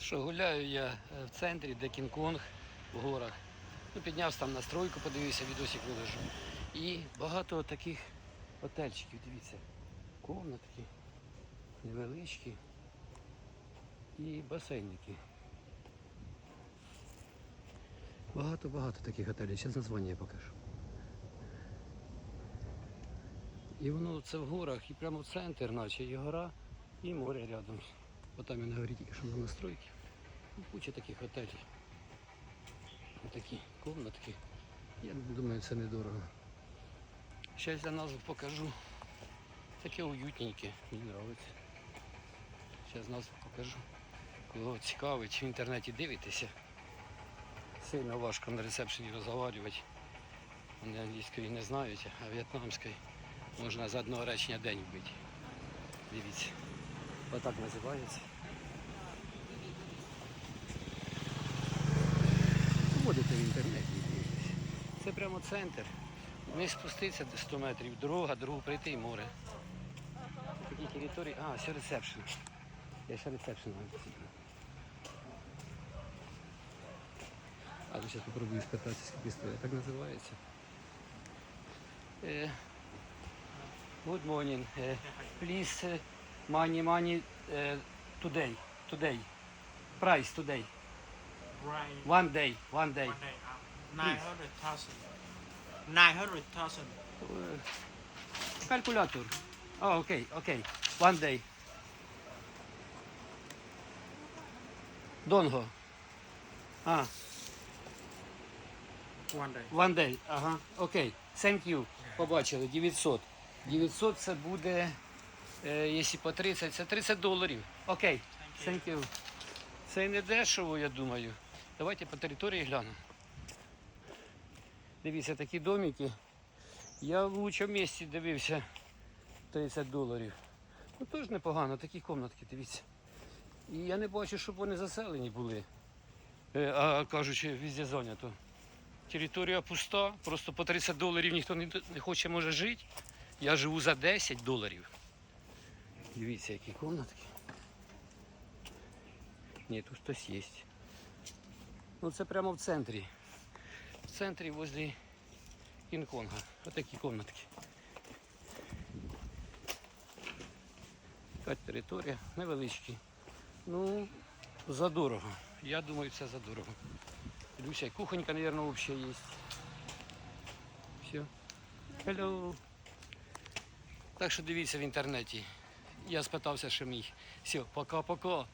Що гуляю я е, в центрі, де Кінг-Конг в горах. Ну, піднявся там на стройку, подивився, відосик виложу. І багато таких готельчиків, дивіться. Комнатки, невеличкі і басейники. Багато-багато таких готелів. Зараз названня я покажу. І воно це в горах, і прямо в центр, наче і гора, і море рядом. Отам я на горі тільки що на стройці. Ну, Куча таких готелів. Такі комнатки. Я думаю, це недорого. Зараз я назву покажу. Таке уютненьке, мені подобається. Зараз назву покажу. Кого цікавить, в інтернеті дивитеся. Сильно важко на ресепшені розговорювати. Вони англійської не знають, а в'єтнамської можна з одного речення день вбити. Отак називається. Вводите в інтернеті. Це прямо центр. Не спуститися до 100 метрів, дорога, дорогу прийти і море. Такі території. А, все ресепшн. Я ще ресепшн навіть. А зараз попробую спитатися, скільки стоїть. Так називається. Е, Good morning. Uh, please, uh, money, money uh, today. Today. Price today. Right. One day. One day. One day. Nine hundred thousand. Nine hundred thousand. Uh, calculator. Oh, okay, okay. One day. Dongo. Ah, One day. one day. Ага. Окей. Thank you. Побачили. 900. 900 це буде, е, якщо по 30, це 30 доларів. Окей. Thank you. Це не дешево, я думаю. Давайте по території глянемо. Дивіться, такі домики. Я в лучшому місці дивився 30 доларів. Ну теж непогано, такі комнатки, дивіться. І я не бачу, щоб вони заселені були. Е, А кажучи, везде зайнято. Територія пуста, просто по 30 доларів ніхто не, не хоче може жити. Я живу за 10 доларів. Дивіться, які комнатки. Ні, тут хтось є. Ну це прямо в центрі. В центрі возле Кінг-Конга. Отакі комнатки. Така територія невеличкі. Ну, задорого. Я думаю, це задорого. Люся, і кухонька, мабуть, взагалі є. Все. Hello. Так що дивіться в інтернеті. Я спитався, що міг. Все, пока-пока.